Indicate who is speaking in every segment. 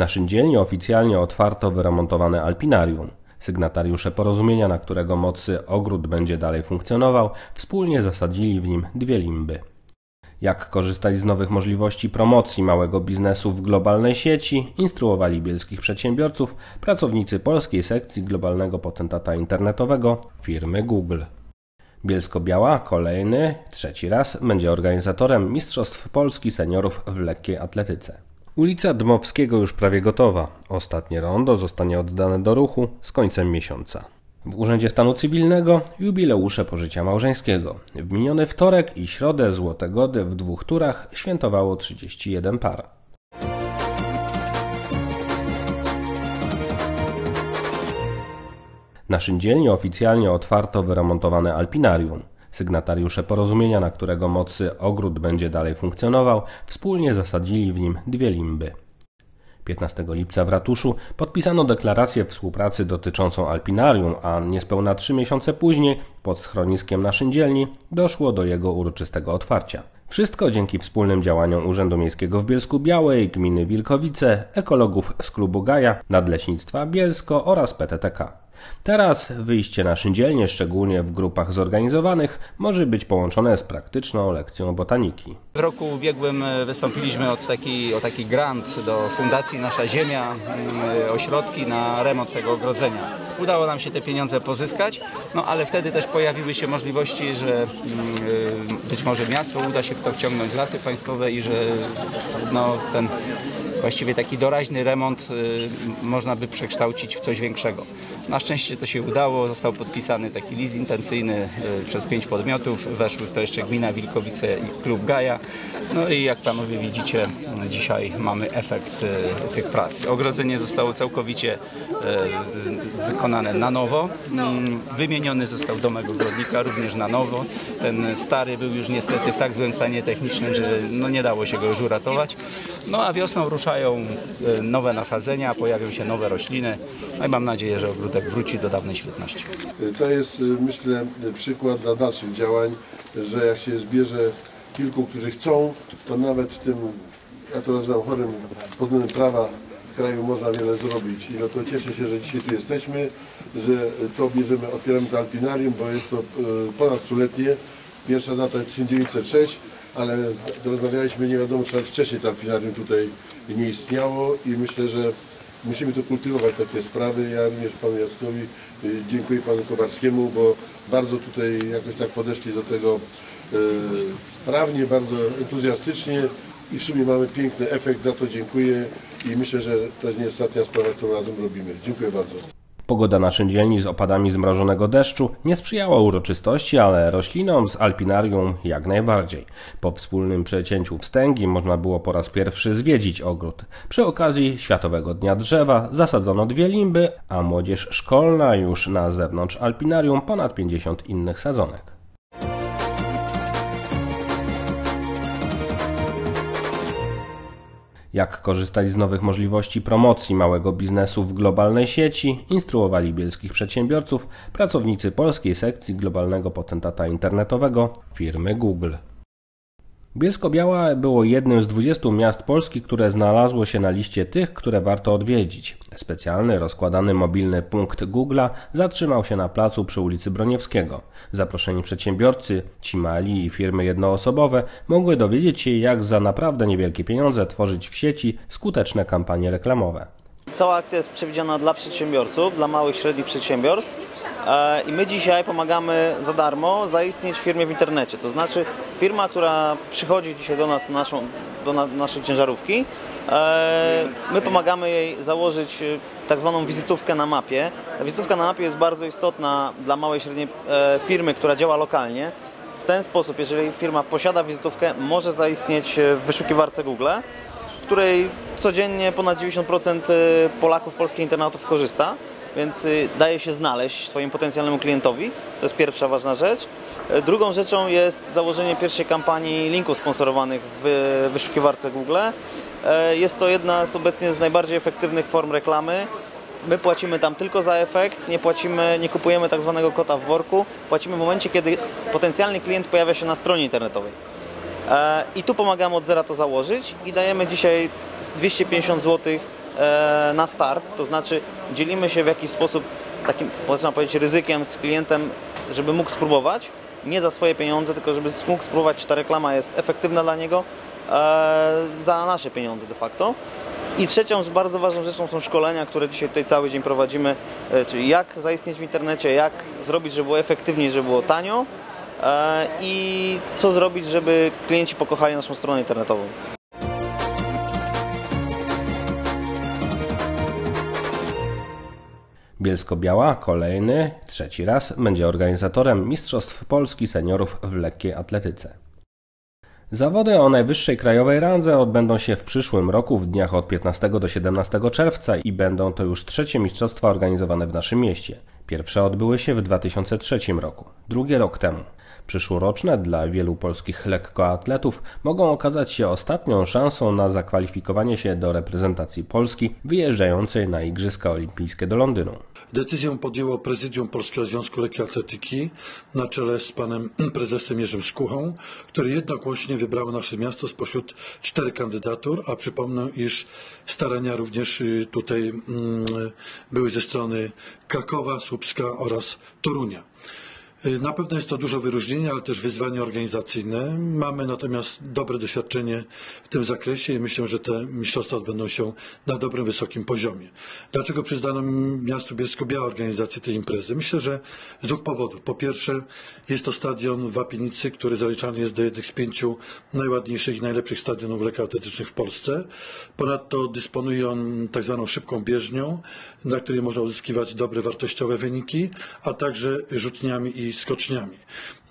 Speaker 1: Na Szyndzielni oficjalnie otwarto wyremontowane alpinarium. Sygnatariusze porozumienia, na którego mocy ogród będzie dalej funkcjonował, wspólnie zasadzili w nim dwie limby. Jak korzystać z nowych możliwości promocji małego biznesu w globalnej sieci, instruowali bielskich przedsiębiorców pracownicy polskiej sekcji globalnego potentata internetowego firmy Google. Bielsko-Biała kolejny, trzeci raz będzie organizatorem Mistrzostw Polski Seniorów w lekkiej atletyce. Ulica Dmowskiego już prawie gotowa. Ostatnie rondo zostanie oddane do ruchu z końcem miesiąca. W Urzędzie Stanu Cywilnego jubileusze pożycia małżeńskiego. W miniony wtorek i środę Złote Gody w dwóch turach świętowało 31 par. Na Szyndzielni oficjalnie otwarto wyremontowane alpinarium. Sygnatariusze porozumienia, na którego mocy ogród będzie dalej funkcjonował, wspólnie zasadzili w nim dwie limby. 15 lipca w ratuszu podpisano deklarację współpracy dotyczącą alpinarium, a niespełna trzy miesiące później, pod schroniskiem na Szyndzielni, doszło do jego uroczystego otwarcia. Wszystko dzięki wspólnym działaniom Urzędu Miejskiego w Bielsku Białej, Gminy Wilkowice, ekologów z Klubu Gaja, Nadleśnictwa Bielsko oraz PTTK. Teraz wyjście na szyndzielnie, szczególnie w grupach zorganizowanych, może być połączone z praktyczną lekcją botaniki.
Speaker 2: W roku ubiegłym e, wystąpiliśmy o taki, o taki grant do Fundacji Nasza Ziemia, mm, ośrodki na remont tego ogrodzenia. Udało nam się te pieniądze pozyskać, no ale wtedy też pojawiły się możliwości, że e, być może miasto uda się w to wciągnąć lasy państwowe i że no, ten właściwie taki doraźny remont y, można by przekształcić w coś większego. Na szczęście to się udało, został podpisany taki list intencyjny y, przez pięć podmiotów, weszły w to jeszcze gmina Wilkowice i klub Gaja. No i jak panowie widzicie, dzisiaj mamy efekt y, tych prac. Ogrodzenie zostało całkowicie wykonane na nowo. Mm, wymieniony został domek ogrodnika również na nowo. Ten stary był już niestety w tak złym stanie technicznym, że no nie dało się go już uratować. No a wiosną rusza e, nowe nasadzenia, pojawią się nowe rośliny. No i mam nadzieję, że ogródek wróci do dawnej świetności.
Speaker 3: To jest, e, myślę, przykład dla dalszych działań, że jak się zbierze kilku, którzy chcą, to nawet w tym, ja to nazywam chorym pod prawa w kraju można wiele zrobić. I no to cieszę się, że dzisiaj tu jesteśmy, że to bierzemy, otwieramy to alpinarium, bo jest to e, ponad stuletnie. Pierwsza data 1906, ale rozmawialiśmy nie wiadomo, czy wcześniej to alpinarium tutaj nie istniało i myślę, że musimy tu kultywować takie sprawy. Ja również panu Jackowi y, dziękuję panu Kowalskiemu, bo bardzo tutaj jakoś tak podeszli do tego y, sprawnie, bardzo entuzjastycznie i w sumie mamy piękny efekt, za to dziękuję i myślę, że to nie ostatnia sprawa, którą razem robimy. Dziękuję bardzo.
Speaker 1: Pogoda na Szyndzielni z opadami zmrożonego deszczu nie sprzyjała uroczystości, ale roślinom z alpinarium jak najbardziej. Po wspólnym przecięciu wstęgi można było po raz pierwszy zwiedzić ogród. Przy okazji Światowego Dnia Drzewa zasadzono dwie limby, a młodzież szkolna już na zewnątrz alpinarium ponad 50 innych sadzonek. Jak korzystać z nowych możliwości promocji małego biznesu w globalnej sieci, instruowali bielskich przedsiębiorców pracownicy polskiej sekcji globalnego potentata internetowego firmy Google. Bielsko-Biała było jednym z 20 miast Polski, które znalazło się na liście tych, które warto odwiedzić. Specjalny, rozkładany mobilny punkt Google'a zatrzymał się na placu przy ulicy Broniewskiego. Zaproszeni przedsiębiorcy, ci mali i firmy jednoosobowe mogły dowiedzieć się, jak za naprawdę niewielkie pieniądze tworzyć w sieci skuteczne kampanie reklamowe.
Speaker 4: Cała akcja jest przewidziana dla przedsiębiorców, dla małych, średnich przedsiębiorstw e, i my dzisiaj pomagamy za darmo zaistnieć firmie w internecie. To znaczy firma, która przychodzi dzisiaj do nas, naszą, do na, naszej ciężarówki, e, my pomagamy jej założyć e, tak zwaną wizytówkę na mapie. Ta wizytówka na mapie jest bardzo istotna dla małej i średniej firmy, która działa lokalnie. W ten sposób, jeżeli firma posiada wizytówkę, może zaistnieć w wyszukiwarce Google której codziennie ponad 90% y, Polaków, polskich internautów korzysta, więc y, daje się znaleźć swoim potencjalnemu klientowi. To jest pierwsza ważna rzecz. Y, drugą rzeczą jest założenie pierwszej kampanii linków sponsorowanych w wyszukiwarce Google. Jest to jedna z obecnie z najbardziej efektywnych form reklamy. My płacimy tam tylko za efekt, nie płacimy, nie kupujemy tak zwanego kota w worku. Płacimy w momencie, kiedy potencjalny klient pojawia się na stronie internetowej. E, I tu pomagamy od zera to założyć i dajemy dzisiaj 250 zł e, na start, to znaczy dzielimy się w jakiś sposób takim, można powiedzieć, ryzykiem z klientem, żeby mógł spróbować, nie za swoje pieniądze, tylko żeby mógł spróbować, czy ta reklama jest efektywna dla niego e, za nasze pieniądze de facto. I trzecią bardzo ważną rzeczą są szkolenia, które dzisiaj tutaj cały dzień prowadzimy, czyli jak zaistnieć w internecie, jak zrobić, żeby było efektywniej, żeby było tanio i co zrobić, żeby klienci pokochali naszą stronę internetową.
Speaker 1: Bielsko-Biała kolejny, trzeci raz będzie organizatorem Mistrzostw Polski Seniorów w lekkiej atletyce. Zawody o najwyższej krajowej randze odbędą się w przyszłym roku w dniach od 15 do 17 czerwca i będą to już trzecie mistrzostwa organizowane w naszym mieście. Pierwsze odbyły się w 2003 roku, drugie rok temu. Przyszłoroczne dla wielu polskich lekkoatletów mogą okazać się ostatnią szansą na zakwalifikowanie się do reprezentacji Polski wyjeżdżającej na Igrzyska Olimpijskie do Londynu.
Speaker 5: Decyzję podjęło Prezydium Polskiego Związku Lekkiej Atletyki na czele z panem prezesem Jerzym Skuchą, który jednogłośnie wybrało nasze miasto spośród czterech kandydatur, a przypomnę, iż starania również y, tutaj mm, były ze strony Krakowa, Słupska oraz Torunia. Y, na pewno jest to dużo wyróżnienie, ale też wyzwanie organizacyjne. Mamy natomiast dobre doświadczenie w tym zakresie i myślę, że te mistrzostwa odbędą się na dobrym, wysokim poziomie. Dlaczego przyznano miastu Bielsko-Biała organizację tej imprezy? Myślę, że z dwóch powodów. Po pierwsze, jest to stadion w Wapienicy, który zaliczany jest do jednych z pięciu najładniejszych i najlepszych stadionów lekkoatletycznych w Polsce. Ponadto dysponuje on tak zwaną szybką bieżnią, na której można uzyskiwać dobre wartościowe wyniki, a także rzutniami i skoczniami.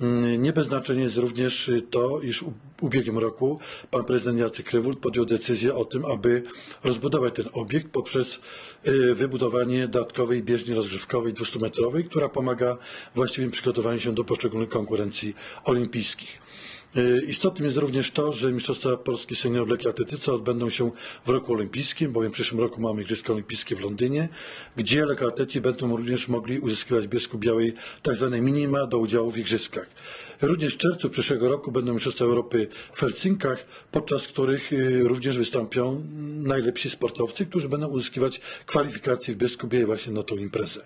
Speaker 5: Mm, nie bez znaczenia jest również to, iż w ubiegłym roku pan prezydent Jacek Krywul podjął decyzję o tym, aby rozbudować ten obiekt poprzez y, wybudowanie dodatkowej bieżni rozgrzewkowej 200-metrowej, która pomaga właściwym przygotowaniu się do poszczególnych konkurencji olimpijskich. Y, istotnym jest również to, że Mistrzostwa Polski Seniorów w lekkiej atletyce odbędą się w roku olimpijskim, bowiem w przyszłym roku mamy Igrzyska Olimpijskie w Londynie, gdzie lekkoatleci będą również mogli uzyskiwać w Biesku Białej tzw. Tak minima do udziału w Igrzyskach. Również w czerwcu przyszłego roku będą Mistrzostwa Europy w Helsinkach, podczas których y, również wystąpią najlepsi sportowcy, którzy będą uzyskiwać kwalifikacje w Biesku Białej właśnie na tą imprezę.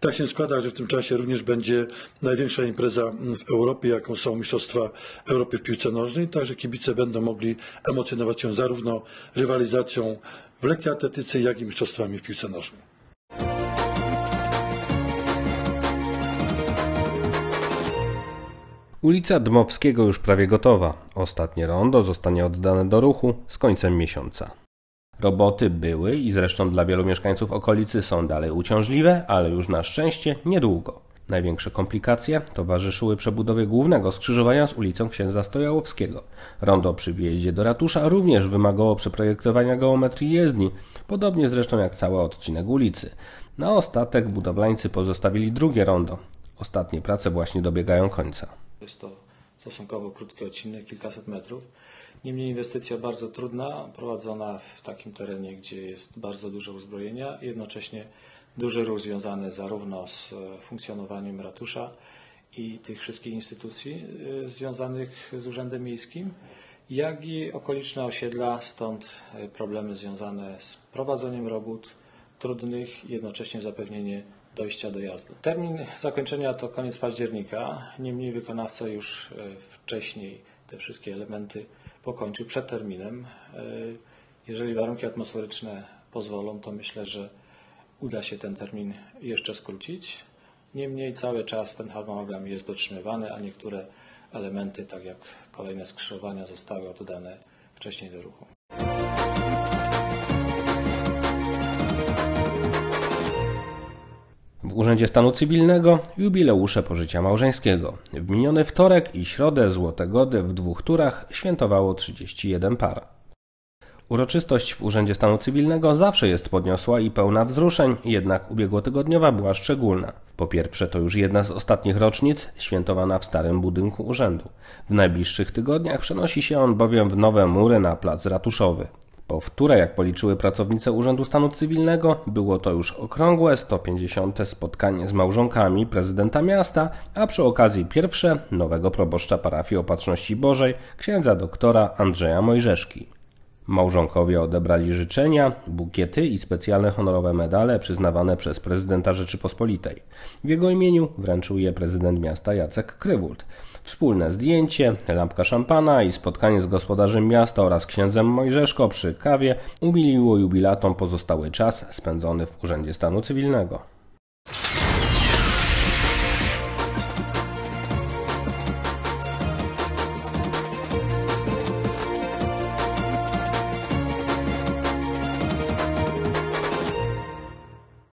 Speaker 5: Tak się składa, że w tym czasie również będzie największa impreza w Europie, jaką są Mistrzostwa Europy w piłce nożnej, także kibice będą mogli emocjonować się zarówno rywalizacją w lekkiej atletyce, jak i mistrzostwami w piłce nożnej.
Speaker 1: Ulica Dmowskiego już prawie gotowa. Ostatnie rondo zostanie oddane do ruchu z końcem miesiąca. Roboty były i zresztą dla wielu mieszkańców okolicy są dalej uciążliwe, ale już na szczęście niedługo. Największe komplikacje towarzyszyły przebudowie głównego skrzyżowania z ulicą Księdza Stojałowskiego. Rondo przy wjeździe do ratusza również wymagało przeprojektowania geometrii jezdni, podobnie zresztą jak cały odcinek ulicy. Na ostatek budowlańcy pozostawili drugie rondo. Ostatnie prace właśnie dobiegają końca.
Speaker 6: Jest to stosunkowo krótki odcinek, kilkaset metrów. Niemniej inwestycja bardzo trudna, prowadzona w takim terenie, gdzie jest bardzo dużo uzbrojenia, jednocześnie duży ruch związany zarówno z e, funkcjonowaniem ratusza i tych wszystkich instytucji e, związanych z Urzędem Miejskim, jak i okoliczne osiedla, stąd e, problemy związane z prowadzeniem robót trudnych, jednocześnie zapewnienie dojścia do jazdy. Termin zakończenia to koniec października, niemniej wykonawca już wcześniej te wszystkie elementy pokończył przed terminem. Jeżeli warunki atmosferyczne pozwolą, to myślę, że uda się ten termin jeszcze skrócić. Niemniej cały czas ten harmonogram jest dotrzymywany, a niektóre elementy, tak jak kolejne skrzyżowania, zostały oddane wcześniej do ruchu.
Speaker 1: W Urzędzie Stanu Cywilnego jubileusze pożycia małżeńskiego. W miniony wtorek i środę Złote Gody w dwóch turach świętowało 31 par. Uroczystość w Urzędzie Stanu Cywilnego zawsze jest podniosła i pełna wzruszeń, jednak ubiegłotygodniowa była szczególna. Po pierwsze, to już jedna z ostatnich rocznic, świętowana w starym budynku urzędu. W najbliższych tygodniach przenosi się on bowiem w nowe mury na plac ratuszowy. Po wtóre, jak policzyły pracownice Urzędu Stanu Cywilnego, było to już okrągłe 150. spotkanie z małżonkami prezydenta miasta, a przy okazji pierwsze nowego proboszcza parafii Opatrzności Bożej, księdza doktora Andrzeja Mojżeszki. Małżonkowie odebrali życzenia, bukiety i specjalne honorowe medale przyznawane przez prezydenta Rzeczypospolitej. W jego imieniu wręczył je prezydent miasta Jacek Krywult. Wspólne zdjęcie, lampka szampana i spotkanie z gospodarzem miasta oraz księdzem Mojżeszko przy kawie umiliło jubilatom pozostały czas spędzony w Urzędzie Stanu Cywilnego.